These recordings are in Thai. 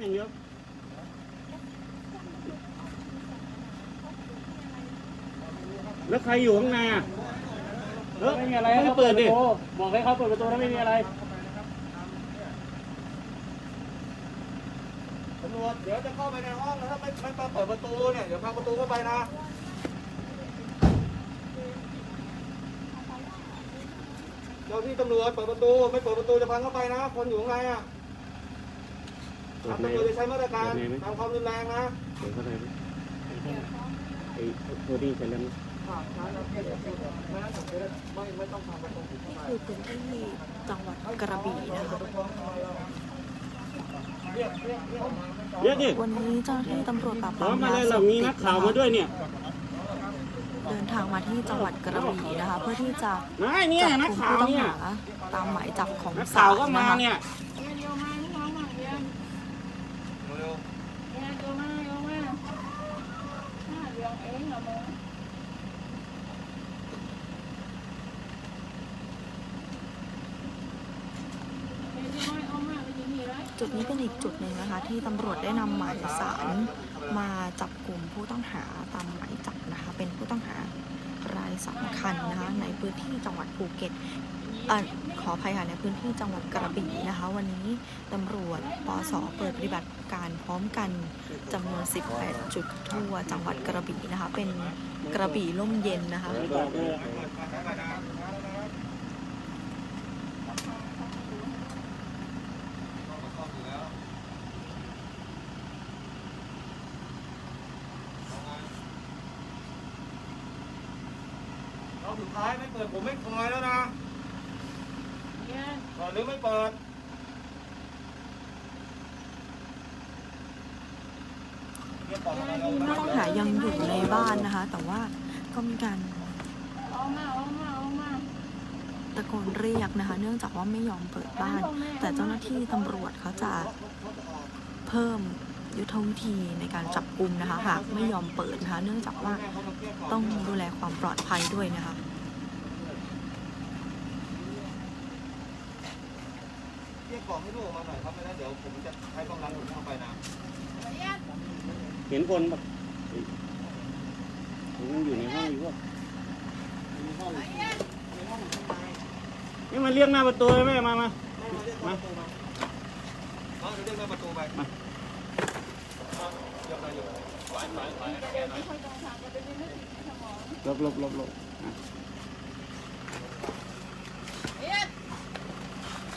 อย่างเดียวแล้วใครอยู่ข้างในอะเออไม่มีอะไรไม่ให้เขาเปิเปิดดดิประตูบอกให้เขาเปิดประตูแล้วไม่มีอะไรตำรวจเดี๋ยวจะเข้าไปในห้องแล้วถ้าไม่ไม่เปิดประตูเนี่ยเดี๋ยวพังประตูเข้าไปนะเจ้าที่ตำรวจเปิดประตู ไม่เปิดประตูจะพังเข้าไปนะ คนอยู่ข้างในอะ เปิดทางในตำรวจจะใช้มาตรการเปิดในไหมทำความรุนแรงนะเปิดเข้าไปไหมไอ้ตัวนี้ใช่แล้วไหมไม่ไม่ต้องทำประตูเข้าไปคือพื้นที่จังหวัดกระบี่นะคะเรียกเรียกเรียกออกมาเดี๋ยวดิวันนี้เจ้าหน้าที่ตำรวจปราบพปร้อรามมมายาเลยเสเราพมีตินัดกข่าวมาด้วยเนี่ย เดินทางมาที่จังหวัดกระบี่นะคะ เพื่อที่จะนายเนี่ยจับนักกลุ่มข่าวผู้ต้องเนี่ยหาตามหมายจับของนักศาข่าวลก็มานะคะ เนี่ย เร็ว จุดนี้เป็นอีกจุดหนึ่งนะคะ ที่ตำรวจได้นำหมายสารมาจับกลุ่มผู้ต้องหาตามหมายจับนะคะ เป็นผู้ต้องหารายสำคัญนะคะในพื้นที่จังหวัดภูเก็ต อขออภัยค่ะในพื้นที่จังหวัดกระบี่นะคะ วันนี้ตำรวจปสเปิดปฏิบัติการพร้อมกันจำนวน 18 จุดทั่วจังหวัดกระบี่นะคะ เป็นกระบี่ร่มเย็นนะคะๆเราสุดท้ายไม่เปิดผมไม่คอยแล้วนะ หรือไม่เปิดเรียกก่อนอะไรเราผู้ต้องหายังอยู่ในบ้านนะคะ แต่ว่าก็มีการตะโกนเรียกนะคะ เนื่องจากว่าไม่ยอมเปิดบ้าน แต่เจ้าหน้าที่ตำรวจเขาจะเพิ่มยุทธวิธีในการจับกลุ่มนะคะหากไม่ยอมเปิดนะคะ เนื่องจากว่าต้องดูแลความปลอดภัยด้วยนะคะ เรียกกล่องให้ลูกออกมาหน่อยครับไม่งั้นเดี๋ยวผมจะใช้กำลังผมเข้าไปนะเห็นคนปะมันอยู่ในห้องอยู่ปะนี่มันเรียกหน้าประตูเลยแม่มามามาเดี๋ยวเรียกหน้าประตูไปมาเดี๋ยวไปอยู่หลบหลบหลบหลบอะ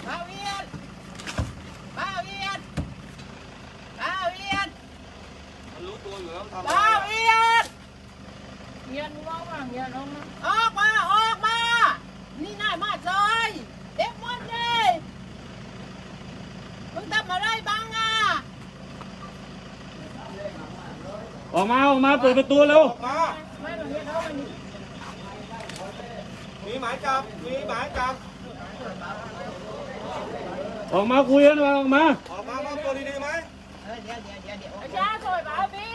Bao Yên! Bao Yên! Bao Yên! มันรู้ตัวอยู่แล้วทำ Bao Yên! เย็นร้องว่างเย็นร้องนะ ออกมาออกมา นี่นายมาจอยเด็กหมดเลยมึงทำอะไรบ้างอะ ออกมาออกมาเปิดประตูเร็ว ออกมาไม่ต้องเรียกเขามันมีหมายจับ มีหมายจับ ออกมาคุยกันมาออกมาออกมามอบตัวดีๆไหมอาจารย์สวยป่ะพี่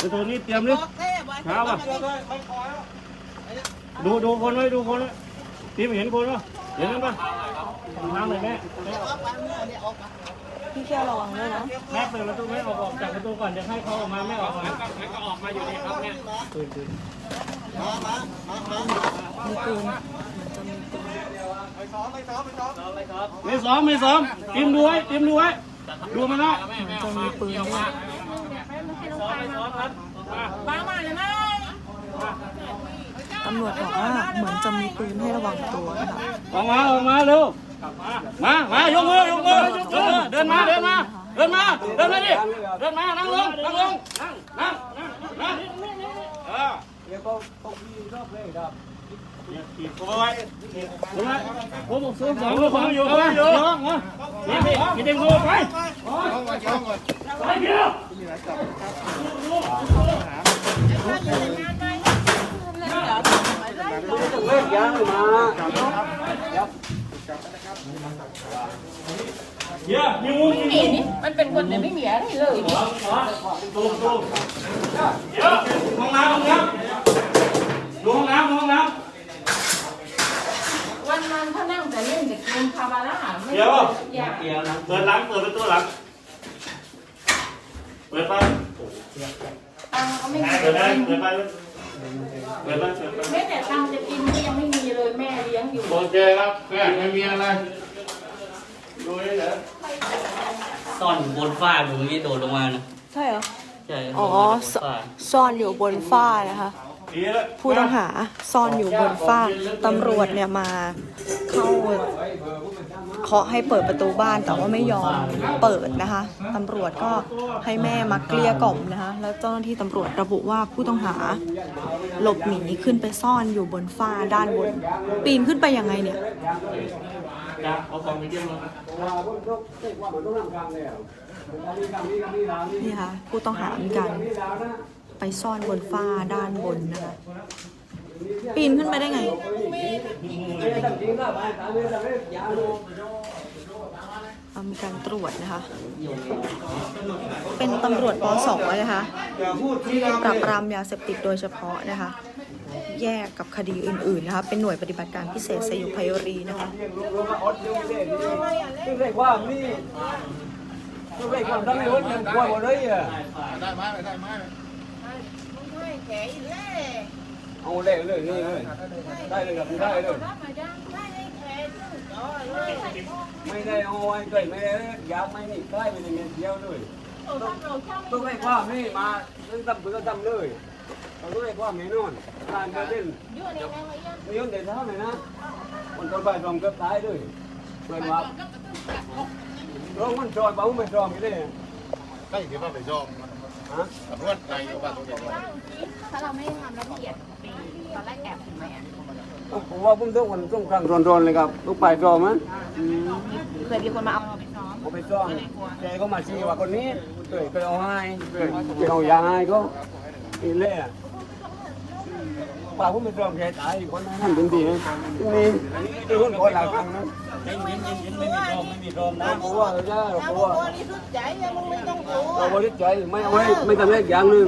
ประตูนี้เตรียมดิบอกเท่ไว้เช้าอะเชื่อด้วยไม่คอยแล้วดูดูคนไว้ดูคนไว้ทีมเห็นคนปะเห็นกันปะทางเลยแม่แม่ออกมาเมื่อเนี่ยออกมา พี่เที่ยวระวังด้วยนะแม่เปิดประตูแม่ออกออกจากประตูก่อนจะให้เขาออกมาแม่ออกมาก็ออกมาอยู่นี่ครับแม่ปืนปืนมีปืนเหมือนจะมีปืนไปซ้อมไปซ้อมไปซ้อมไม่ซ้อมไม่ซ้อมทีมดูไว้ทีมดูไว้ดูมันนะเหมือนจะมีปืนด้วยบ้ามาเลยไหมตำรวจบอกว่าเหมือนจะมีปืนให้ระวังตัวนะคะออกมาออกมาเร็ว มา มายกมือยกมือยกมือ เดินมา เดินมา เดินมา เดินมาดิ เดินมา นั่งลง นั่งลง นั่ง นั่ง นั่งเออเดี๋ยวก็ต้องมีรอบเลยครับขีดตัวไว้ตัวไว้ผมบอกซื้อสองตัวผมอยู่ผมอยู่นี่พี่พี่เด็กโง่ไปไปเดียวเดี๋ยวมี มุ้งมีมุ้งมันเป็นคนเนี่ยไม่มีอะไรเลยตูมตูมเดี๋ยวห้องน้ำห้องน้ำดูห้องน้ำดูห้องน้ำวันมาานเขานั่งแต่เล่นแต่เกมคาบาร่าไม่เดี๋ยวอยากเดี๋ยวนะเปิดหลังเปิดประตูหลังเปิดไปตังค์ก็ไม่มีเปิดไปเปิดไปเปิดไปเปิดไปแม้แต่ตังค์จะกินก็ยังไม่มีเลยแม่เลี้ยงอยู่โอเคครับแม่ไม่มีอะไร ดูนี่เหรอซ่อนอยู่บนฝ้าอยู่เมื่อกี้โดดลงมานะใช่เหรอ ใช่อ๋อโดดลงมาบนฝ้าซ่อนอยู่บนฝ้านะคะ ดีแล้วผู้ต้องหาซ่อนอยู่บนฝ้าตำรวจเนี่ยมาเข้าเคาะให้เปิดประตูบ้านแต่ว่าไม่ยอมเปิดนะคะตำรวจก็ให้แม่มาเกลี้ยกล่อมนะคะแล้วเจ้าหน้าที่ตำรวจระบุว่าผู้ต้องหาหลบหนีขึ้นไปซ่อนอยู่บนฝ้าด้านบน ปีนขึ้นไปยังไงเนี่ย จ้าเอาของไปเยี่ยมเลยนี่ค่ะผู้ต้องหามีการไปซ่อนบนฝ้าด้านบนนะคะปีนขึ้นไปได้ไงเอามีการตรวจนะคะ เป็นตำรวจป .2 นะคะอย่าพูดที่ปราบปรามยาเสพติดโดยเฉพาะนะคะ แยกกับคดีอื่นๆนะคะเป็นหน่วยปฏิบัติการพิเศษสยุพยรีนะคะเอาเลยเลยนี่เลยได้เลยครับได้เลยไม่ได้เอาไว้เคยไม่ได้ยาไม่นี่ใกล้ไปในเงินเดียวเลยต้องให้ความนี่มาต้องทำเพื่อทำเลย เราต้องให้ความแน่นอนการมาเล่นยั่วในแรงไอ้ยันไม่ยอมเด็ดเท่าไหร่นะคนต้นใบรองเกือบตายเลยเพื่อนว่าร้องมันจอยเบาไม่จอมกันเลยใกล้เดี๋ยวว่าไปจองฮะตำรวจนายกบ้านตัวเด็กถ้าเราไม่ทำละเอียดตอนแรกแอบถึงไหมอะผมว่าผมต้องวันต้องครั้งร้อนๆเลยครับลูกไปจอมันเคยมีคนมาเอาเราไปซ้อมเอาไปจองแกก็มาชี้ว่าคนนี้เคยเคยเอาให้เคยเคยเอายาให้ก็ อีเล่ป่าผมไปจองแกตายคนนั้นเป็นดีนะนี่นี่คนคนหลายครั้งนะไม่มีไม่มีรอมไม่มีรอมนะผมว่าเราจะเราถ้าผมมึงว่าบริสุทธิ์ใจเนี่ยมึงไม่ต้องกลัวเราบริสุทธิ์ใจไม่เอาไว้ไม่ทำเล็กอย่างหนึ่ง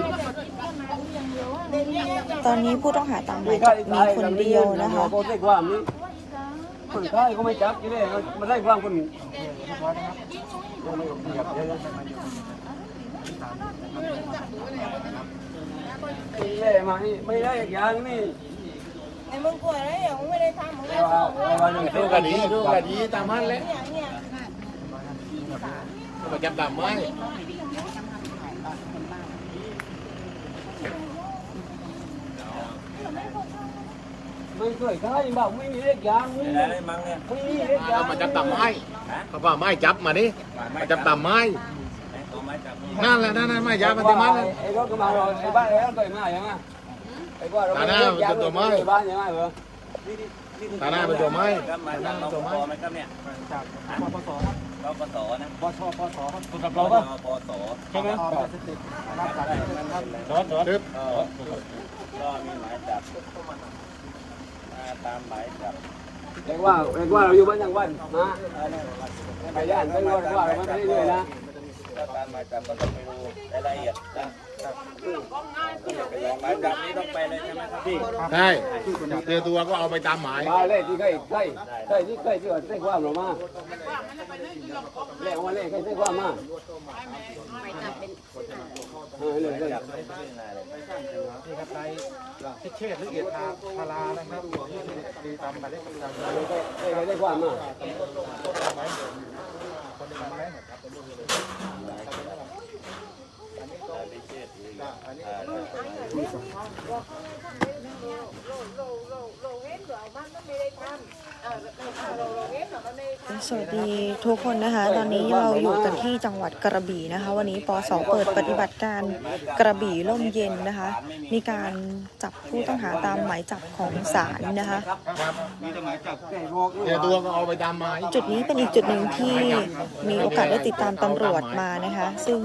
เด็กเนี่ยจะตอนนี้ผู้ต้องหาตามหมายจับมีคนเดียวนะคะก็ได้ความนี้คนใต้ก็ไม่จับกี่เลยมันได้ความคน เล่มานี่ไม่ได้อย่างนี่ไอ้มึงกลัวอะไรอะมึงไม่ได้ทำมึงแต่ไม่ว่าชอบมึงแต่ว่าหนึ่งดูกันดีดูกันดีตามมันเลยเนี่ยเนี่ยมาจับตามไม้ไม่เคยใช่บอกไม่มีเล็กอย่างไม่มีเล็กอย่าเอางมาจับตามไม้เขาว่าไม้จับมาดิมาจับตามไม้ นั่นแหละนั่นแหละไม้จับมาที่มันเลยไอ้ก็มา rồi ไอ้บ้านไอ้ก็เคยมาอย่างไงไอ้ว่าเราไม่เล็กอย่างเลยบ้านอย่างไงเหรอตาหน้าเป็นตัวไม้ก็มาจากรปภไหมครับเนี่ยจากปปสรปสนะปชปสถูกกับเราป่ะปสใช่ไหมตึ๊บก็มีหมายจับมาตามหมายจับเรียกว่าเรียกว่าเราอยู่บ้านยังวันนะไปย่านไปนอนว่าเราไม่ไปเรื่อยๆนะ ถ้าตามหมายจับก็ต้องไปดูรายละเอียดนะหมายจับนี้ต้องไปเลยใช่ไหมครับพี่ใช่เจอตัวก็เอาไปตามหมาย มาเลยที่ใกล้ใกล้ใกล้ที่ใกล้ที่ว่าได้ความเรามาเล่มาเล่ใกล้ได้ความมาเออเลยเลยนี่ครับนายพิเชษหรือเอียดทาพารานะครับดีตามหมายเลขประจำใกล้ได้ความมา สวัสดีทุกคนนะคะ ตอนนี้เราอยู่กันที่จังหวัดกระบี่นะคะ วันนี้ป .2 เปิดปฏิบัติการกระบี่ร่มเย็นนะคะ มีการจับผู้ต้องหาตามหมายจับของศาลนะคะแต่ตัวก็เอาไปตามหมายจุดนี้เป็นอีกจุดหนึ่งที่มีโอกาสได้ติดตามตำรวจมานะคะ ซึ่ง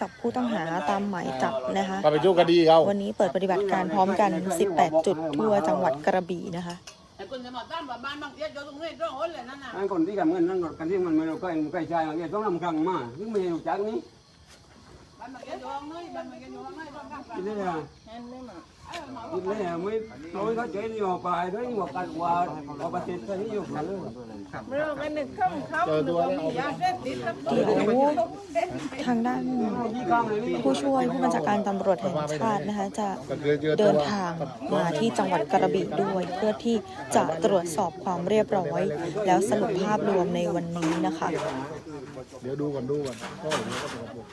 จับผู้ต้องหาตามหมายจับนะคะก็ไปจู้คดีเขาวันนี้เปิดปฏิบัติการพร้อมกัน 18 จุดทั่วจังหวัดกระบี่นะคะไอ้คนจะมาตั้งบ้านบางเทียอยู่ตรงนี้ตรงโน้นเลยนั่นน่ะอันคนที่ทำเงินนั่นกันที่มันไม่รู้ใกล้ใกล้ใจมาเนี่ยต้องนำครั้งมาซึ่งไม่รู้จักนี้บ้านบางเทียอยู่ตรงนี้บ้านบางเทียอยู่ตรงนี้บ้านบางเทียที่นี่นะนั่นนี่มากินแล้วไม่ร้อยเขาเจ๊นี่ออกไปด้วยหัวกันว่าเอาประเทศนี้อยู่กันเลยเรื่องกัน หนึ่งคำคำหรือว่ามียาเสพติดแล้วเดี๋ยวทางด้านที่ข้างเลยนี่ผู้ช่วยผู้บัญชาการตำรวจแห่งชาตินะคะจะเดินทางมาที่จังหวัดกระบี่ด้วย เพื่อที่จะตรวจสอบความเรียบร้อย แล้วสรุปภาพรวมในวันนี้นะคะ เดี๋ยวดูก่อนดูก่อนก็เดี๋ยวก็ตรวจสอบ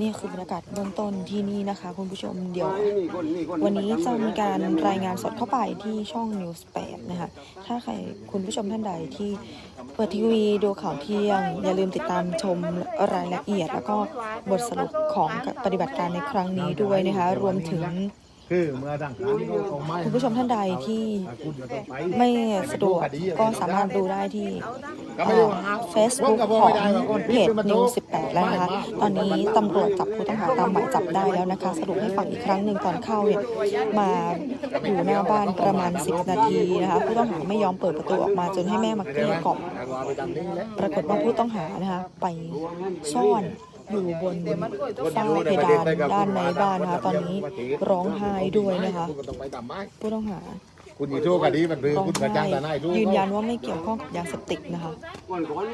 นี่คือบรรยากาศเบื้องต้นที่นี่นะคะ คุณผู้ชมเดี๋ยวมีคนมีคนวันนี้จะมีการรายงานสดเข้าไปที่ช่อง News 8 นะคะ ถ้าใครคุณผู้ชมท่านใดที่เปิดทีวีดูข่าวเที่ยง อย่าลืมติดตามชมรายละเอียด แล้วก็บทสรุปของปฏิบัติการในครั้งนี้ด้วยนะคะ รวมถึง คือเมื่อดังการที่เขาเอาไม้คุณผู้ชมท่านใดที่คุณจะต้องไปไม่สะดวกก็สามารถดูได้ที่ก็ไม่ได้ว่าหาเฟซบุ๊กของเพจ News 18แล้วนะคะตอนนี้ตำรวจจับผู้ต้องหาตามหมายจับได้แล้วนะคะ สรุปให้ฟังอีกครั้งหนึ่งตอนเข้าเนี่ยมาอยู่หน้าบ้านประมาณ 10 นาทีนะคะผู้ต้องหาไม่ยอมเปิดประตูออกมาจนให้แม่มาเกลี้ยกล่อมไปตามนี้แหละปรากฏว่าผู้ต้องหานะคะไปซ่อน อยู่บนฝ้าเพดานด้านในบ้านนะคะตอนนี้ร้องไห้ด้วยนะคะคุณก็ต้องไปตามไม้ผู้ต้องหาคุณอยู่โชคคดีมันคือร้อคุณกระจ้างแต่นายรู้ยืนยันว่าไม่เกี่ยวข้องกับยาเสพติดนะคะก่อนก่อน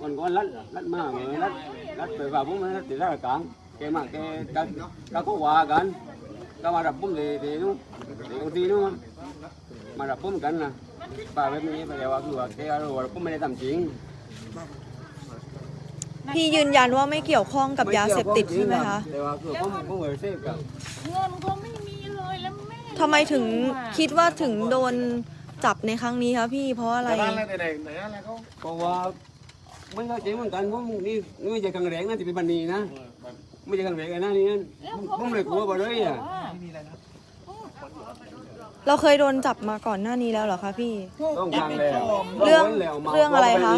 ก่อนก่อนรัดรัดมากเลยรัดรัดไปว่าผมรัดติดรัดกลางแกมาแกกันก็ว่ากันก็มารับผมเลยทีนู้นทีนู้นมารับผมกันนะป้าแบบนี้ไปว่าคือว่าแกรู้ว่าผมไม่ได้ทำจริง พี่ยืนยันว่าไม่เกี่ยวข้องกับยาเสพติดใช่ไหมคะแต่ว่าคือผมผมเออเสพกับเงินก็ไม่มีเลยแล้วแม่ทำไมถึงคิดว่าถึงโดนจับในครั้งนี้คะพี่เพราะอะไร แต่บ้านอะไรไหนไหนอะไรเขาเพราะว่าไม่เข้าใจเหมือนกันผมนี่นี่ไม่ใช่ครั้งแรกนะที่เป็นบันนีนะไม่ใช่ครั้งแรกนะนี่ผมเลยกลัวไปเลยอะ เราเคยโดนจับมาก่อนหน้านี้แล้วเหรอคะพี่ต้องทางแล้วเรื่องเรื่องอะไรคะ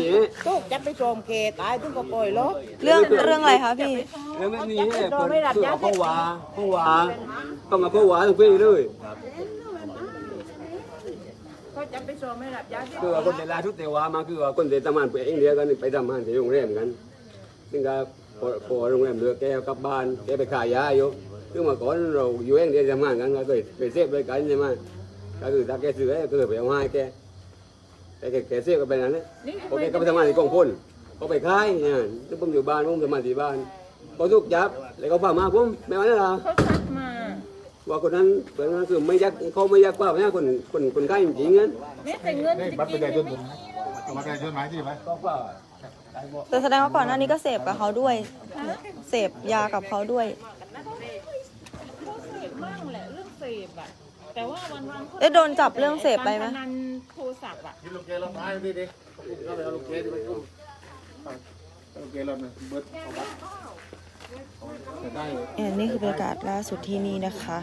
ทุกจะไปโจมเคตายทุกก็ปล่อยลบเรื่องเรื่องอะไรคะพี่ แล้วแบบนี้เนี่ยเปิดคือเอาเข้าว่าเข้าว่าต้องเอาเข้าว่าทุกปีเลยก็จะไปโจมไม่รับยาเสพคือว่าคนเดลาทุกเทวามาคือว่าคนเดทำงานไปเองเดียวกันไปทำงานที่โรงแรมกันซึ่งก็พอพอโรงแรมเหลือแกเอากลับบ้านแกไปขายยาอยู่คือเมื่อก่อนเราอยู่เองเดียวทำงานกันก็เคยเคยเซฟด้วยกันใช่ไหม ก็คือถ้าแกซื้อก็คือไปเอาให้แกแต่แกแกเซฟก็เป็นอย่างนั้นนี่ทำโอไมเคก็ไปทำงานที่กองพ่นเขาไปขายเนี่ยแล้วผมอยู่บ้านผมทำงานที่บ้านพอทุกจับแล้วเขาพามาผมไม่ว่านั่นหรอเขาชัดมาว่าคนนั้นเหมือนนั้นคือไม่ยักเขาไม่ยักว่าเนี่ยคนคนคนขายจริงๆนั้นแม้แต่เงินได้จะบัตรปกิระนชาชยันงผมไม่มีเอาบัตรประชาชนหมายที่ไหมก็ว่าแต่แสดงว่าก่อนหน้านี้ก็เสพกับเขาด้วย เสพยากับเขาด้วยเสพมั่งแหละเรื่องเสพอะ แต่ว่าวันวันๆเขาได้โดนจับเรื่องเสพไปไหม การพนันโทรศัพท์อะที่ลูกเกลเราตายดิดิก็ไปเอาลูกเกลไปก่อนลูกเกลเราเนี่ยเบิร์ดเอาบัตรแต่ได้เอ่อนี่คือบรรยากาศล่าสุดที่นี่นะคะ